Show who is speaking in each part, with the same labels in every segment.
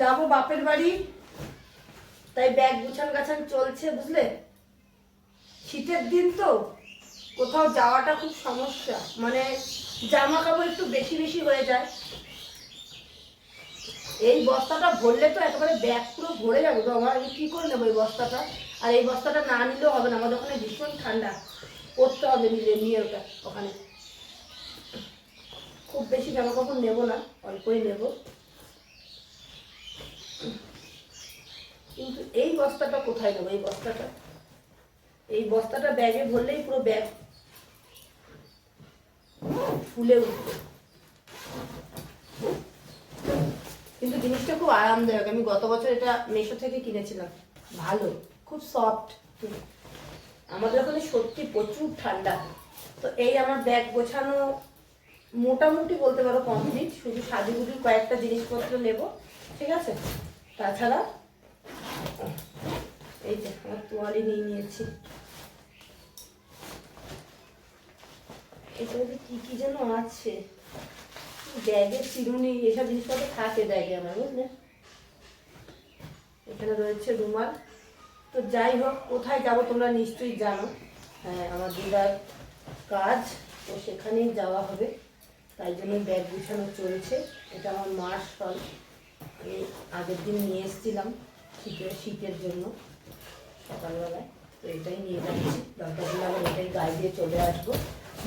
Speaker 1: যাব বাপের বাড়ি। তাই ব্যাগ গুছান গাছান চলছে, বুঝলে? শীতের দিন তো, কোথাও যাওয়াটা খুব সমস্যা। মানে জামা কাপড় একটু বেশি বেশি হয়ে যায়। এই বস্তাটা ভরলে তো একেবারে ব্যাগ পুরো ভরে যাবে। তো আমার আমি কী করে নেব এই বস্তাটা? আর এই বস্তাটা না নিলেও হবে না, আমাদের ওখানে ভীষণ ঠান্ডা। করতে হবে নিজে নিয়ে ওটা ওখানে। খুব বেশি জামা কাপড় নেব না, অল্পই নেব। কিন্তু এই বস্তাটা কোথায় নেব? এই বস্তাটা? এই বস্তাটা ব্যাগে ভরলেই পুরো ব্যাগ ফুলে উঠবে। কিন্তু জিনিসটা খুব আরামদায়ক। আমি গত বছর এটা মেশো থেকে কিনেছিলাম। ভালো, খুব সফট আমাদের ওখানে সত্যি প্রচুর ঠান্ডা। তো এই আমার ব্যাগ গোছানো মোটামুটি বলতে পারো কমপ্লিট শুধু সাজুগুজুর কয়েকটা জিনিসপত্র নেব, ঠিক আছে? তাছাড়া এই যে তোয়ালি নিয়ে নিয়েছি। এটার কি কি যেন আছে? ব্যাগে চিরুনি, এসব জিনিসপত্র থাকে ব্যাগে আমার, বুঝলে? এখানে রয়েছে রুমাল। তো যাই হোক, কোথায় যাব তোমরা নিশ্চয়ই জানো। হ্যাঁ আমার দিদার কাজ, তো সেখানেই যাওয়া হবে। তাই জন্য ব্যাগ গুছানো চলছে। এটা আমার মার ফল আমি আগের দিন নিয়ে এসেছিলাম। শীতের শীতের জন্য সকালবেলায়। তো এটাই নিয়ে যাচ্ছি। দরকার হলে আবার এটাই গায়ে দিয়ে চলে আসব।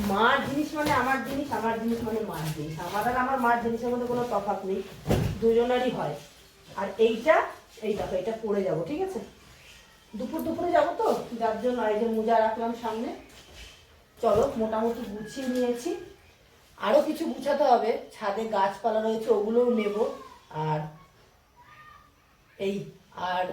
Speaker 1: মার জিনিস মানে আমার জিনিস আমার জিনিস মানে মার জিনিস। আমার আর আমার মার জিনিসের মধ্যে কোনো তফাৎ নেই। দুজনেরই হয়। আর এইটা, এই দেখো, এটা পরে যাব, ঠিক আছে? দুপুর দুপুরে যাব তো? যার জন্য এই যে মোজা রাখলাম সামনে। চলো, মোটামুটি গুছিয়ে নিয়েছি। আরও কিছু গুছাতে হবে। ছাদে গাছপালা রয়েছে, ওগুলোও নেব। আর এই আর